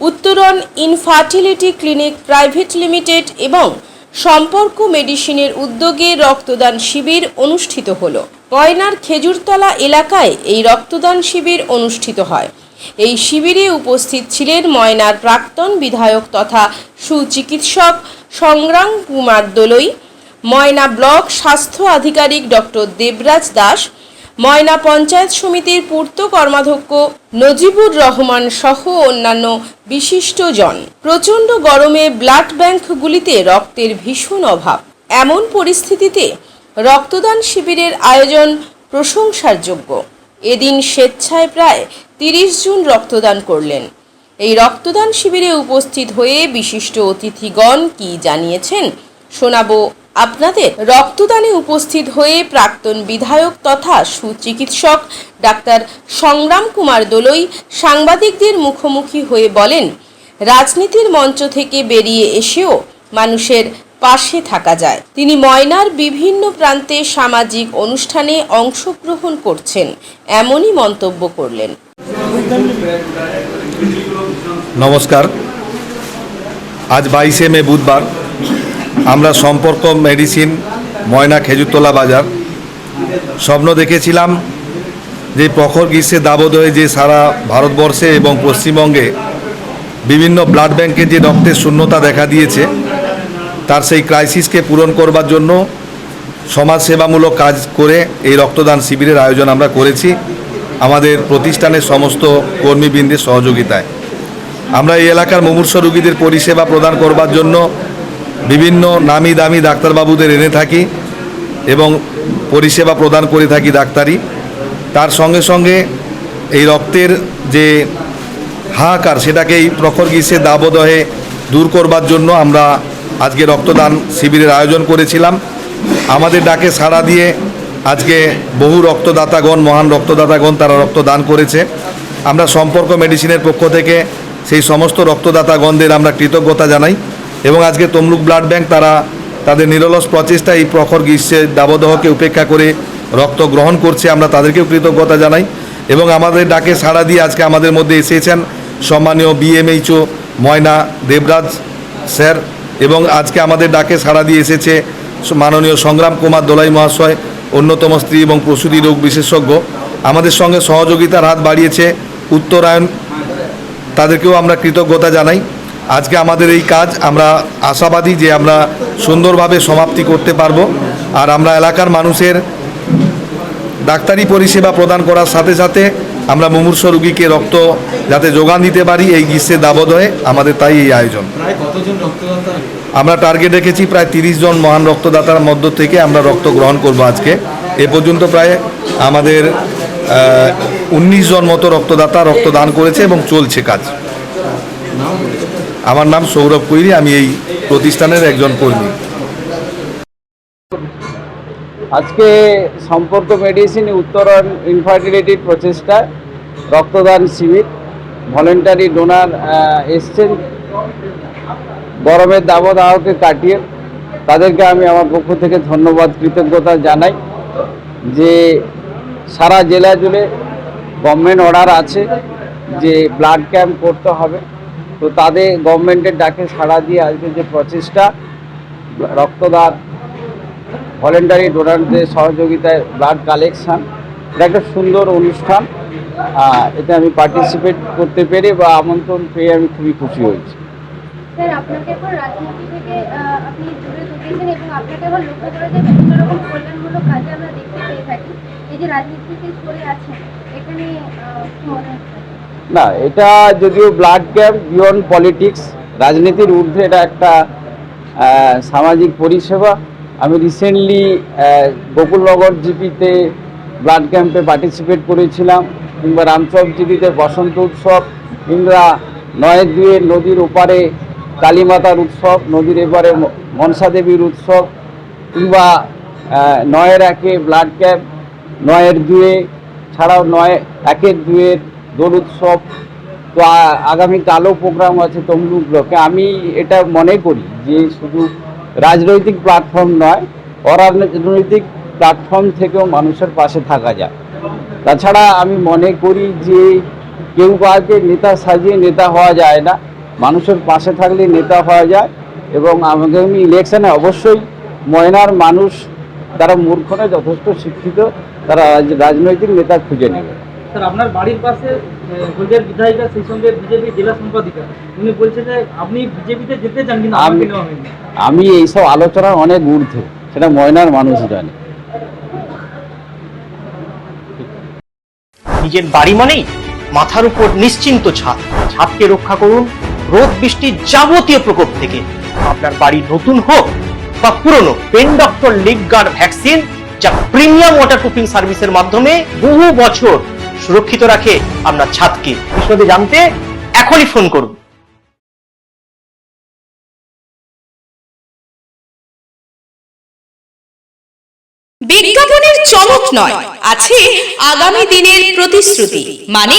উত্তরণ infertility clinic private limited এবং সম্পর্ক মেডিসিনের উদ্যোগে রক্তদান শিবির অনুষ্ঠিত হলো। ময়নার খেজুরতলা এলাকায় এই রক্তদান শিবির অনুষ্ঠিত হয়। এই শিবিরে উপস্থিত ছিলেন ময়নার প্রাক্তন বিধায়ক তথা সুচিকিৎসক সংগ্রাম কুমার দোলই, ময়না ব্লক স্বাস্থ্য আধিকারিক ডক্টর দেবরাজ দাস ময়না পঞ্চায়েত সমিতির পূর্ত কর্মাধ্যক্ষ নজিবুর রহমান সহ অন্যান্য বিশিষ্টজন। প্রচণ্ড গরমে ব্লাড ব্যাংকগুলিতে রক্তের ভীষণ অভাব। এমন পরিস্থিতিতে রক্তদান শিবিরের আয়োজন প্রশংসার যোগ্য এদিন স্বেচ্ছায় প্রায় তিরিশ জন রক্তদান করলেন। এই রক্তদান শিবিরে উপস্থিত হয়ে বিশিষ্ট অতিথিগণ কি জানিয়েছেন শোনাবো আপনাদের রক্তদানে উপস্থিত হয়ে প্রাক্তন বিধায়ক তথা সুচিকিৎসক ডাক্তার সংগ্রাম কুমার দোলই সাংবাদিকদের মুখোমুখি হয়ে বলেন, রাজনীতির মঞ্চ থেকে বেরিয়ে এসেও মানুষের পাশে থাকা যায়। তিনি ময়নার বিভিন্ন প্রান্তে সামাজিক অনুষ্ঠানে অংশগ্রহণ করছেন, এমনই মন্তব্য করলেন। নমস্কার। আজ বাইশে মে বুধবার আমরা সম্পর্ক মেডিসিন, ময়না খেজুরতলা বাজার। স্বপ্ন দেখেছিলাম যে প্রখর গ্রীষ্মের দাবদয়ে যে সারা ভারতবর্ষে এবং পশ্চিমবঙ্গে বিভিন্ন ব্লাড ব্যাংকে যে রক্তের শূন্যতা দেখা দিয়েছে, তার সেই ক্রাইসিসকে পূরণ করবার জন্য সমাজসেবামূলক কাজ করে এই রক্তদান শিবিরের আয়োজন আমরা করেছি আমাদের প্রতিষ্ঠানের সমস্ত কর্মীবৃন্দের সহযোগিতায়। আমরা এই এলাকার মুমূর্ষ রোগীদের পরিষেবা প্রদান করবার জন্য বিভিন্ন নামি দামি ডাক্তারবাবুদের এনে থাকি এবং পরিষেবা প্রদান করে থাকি ডাক্তারি। তার সঙ্গে সঙ্গে এই রক্তের যে হাহাকার সেটাকে এই প্রখর গ্রীষ্মের দাবদহে দূর করবার জন্য আমরা আজকে রক্তদান শিবিরের আয়োজন করেছিলাম। আমাদের ডাকে সাড়া দিয়ে আজকে বহু রক্তদাতাগণ, মহান রক্তদাতাগণ তারা রক্তদান করেছে। আমরা সম্পর্ক মেডিসিনের পক্ষ থেকে সেই সমস্ত রক্তদাতাগণদের আমরা কৃতজ্ঞতা জানাই। এবং আজকে তমলুক ব্লাড ব্যাংক তারা তাদের নিরলস প্রচেষ্টা এই প্রখর গ্রীষ্মের দাবদহকে উপেক্ষা করে রক্ত গ্রহণ করছে, আমরা তাদেরকেও কৃতজ্ঞতা জানাই। এবং আমাদের ডাকে সাড়া দিয়ে আজকে আমাদের মধ্যে এসেছেন সম্মানীয় বিএমএইচও ময়না দেবরাজ স্যার এবং আজকে আমাদের ডাকে সাড়া দিয়ে এসেছে মাননীয় সংগ্রাম কুমার দোলাই মহাশয়, অন্যতম স্ত্রী এবং প্রসূতি রোগ বিশেষজ্ঞ। আমাদের সঙ্গে সহযোগিতার হাত বাড়িয়েছে উত্তরায়ণ, তাদেরকেও আমরা কৃতজ্ঞতা জানাই। আজকে আমাদের এই কাজ আমরা আশাবাদী যে আমরা সুন্দরভাবে সমাপ্তি করতে পারব। আর আমরা এলাকার মানুষের ডাক্তারি পরিষেবা প্রদান করার সাথে সাথে আমরা মুমূর্ষ রুগীকে রক্ত যাতে যোগান দিতে পারি এই গ্রীষ্মের দাবদহে আমাদের তাই এই আয়োজন। প্রায় কতজন রক্তদাতা? আমরা টার্গেট রেখেছি প্রায় তিরিশ জন মহান রক্তদাতার মধ্য থেকে আমরা রক্ত গ্রহণ করব আজকে। এ পর্যন্ত প্রায় আমাদের উনিশ জন মতো রক্তদাতা রক্তদান করেছে এবং চলছে কাজ। আমার নাম সৌরভ কৈরি আমি এই প্রতিষ্ঠানের একজন কর্মী। আজকে সম্পর্ক মেডিসিন উত্তরণ ইনফার্টিলিটির প্রচেষ্টা, রক্তদান শিবির ভলেন্টারি ডোনার এসছেন। গরমের দাবদাহকে কাটিয়ে তাদেরকে আমি আমার পক্ষ থেকে ধন্যবাদ, কৃতজ্ঞতা জানাই যে সারা জেলা জুড়ে গভর্নমেন্ট অর্ডার আছে যে ব্লাড ক্যাম্প করতে হবে। তো তাদের গভর্নমেন্টের ডাকে সাড়া দিয়ে আজকে যে প্রচেষ্টা, রক্তদান ভলেন্টারি ডোনারদের সহযোগিতায় ব্লাড কালেকশান এটা একটা সুন্দর অনুষ্ঠান। এতে আমি পার্টিসিপেট করতে পেরে বা আমন্ত্রণ পেয়ে আমি খুবই খুশি হয়েছি। রাজনীতি থেকে না, এটা যদিও ব্লাড ক্যাম্প বিয়ন্ড পলিটিক্স, রাজনীতির ঊর্ধ্বে এটা একটা সামাজিক পরিষেবা। আমি রিসেন্টলি গোকুলনগর জিপিতে ব্লাড ক্যাম্পে পার্টিসিপেট করেছিলাম, কিংবা রামচক জিপিতে বসন্ত উৎসব, কিংবা নয়ের দুয়ে নদীর ওপারে কালীমাতার উৎসব, নদীর এপারে মনসা দেবীর উৎসব, কিংবা নয়ের একে ব্লাড ক্যাম্প, নয়ের দুয়ে, ছাড়াও নয়, একের দুয়ের দোল উৎসব তো আগামীকালও প্রোগ্রাম আছে তমলুক ব্লকে আমি এটা মনে করি যে শুধু রাজনৈতিক প্ল্যাটফর্ম নয়, অরাজনৈতিক প্ল্যাটফর্ম থেকেও মানুষের পাশে থাকা যায়। তাছাড়া আমি মনে করি যে কেউ কাউকে নেতা সাজিয়ে নেতা হওয়া যায় না, মানুষের পাশে থাকলে নেতা হওয়া যায় এবং আগামী ইলেকশনে অবশ্যই ময়নার মানুষ, তারা মূর্খ নয় যথেষ্ট শিক্ষিত, তারা রাজনৈতিক নেতা খুঁজে নেবে। স্যার আপনার বাড়ির পাশে হলদিয়ার বিধায়িকা সেই সঙ্গে বিজেপি জেলা সম্পাদিকা। উনি বলছে যে আপনি বিজেপিতে যেতে চান কিন্তু আমি আমি এইসব আলোচনার অনেক ঊর্ধ্বে সেটা ময়নার মানুষ জানে। নিজের বাড়ি মানেই মাথার উপর নিশ্চিন্ত ছাদ। ছাদকে রক্ষা করুন রোদ বৃষ্টির যাবতীয় প্রকোপ থেকে। আপনার বাড়ি নতুন হোক বা পুরনো pen doctor leak guard vaccine যা প্রিমিয়াম ওয়াটারপ্রুফিং সার্ভিসের মাধ্যমে বহু বছর সুরক্ষিত রাখে আপনার ছাদকে। বিষয়টি জানতে এখনই ফোন করুন। বিজ্ঞাপনের চমক নয়, আছে আগামী দিনের প্রতিশ্রুতি মানে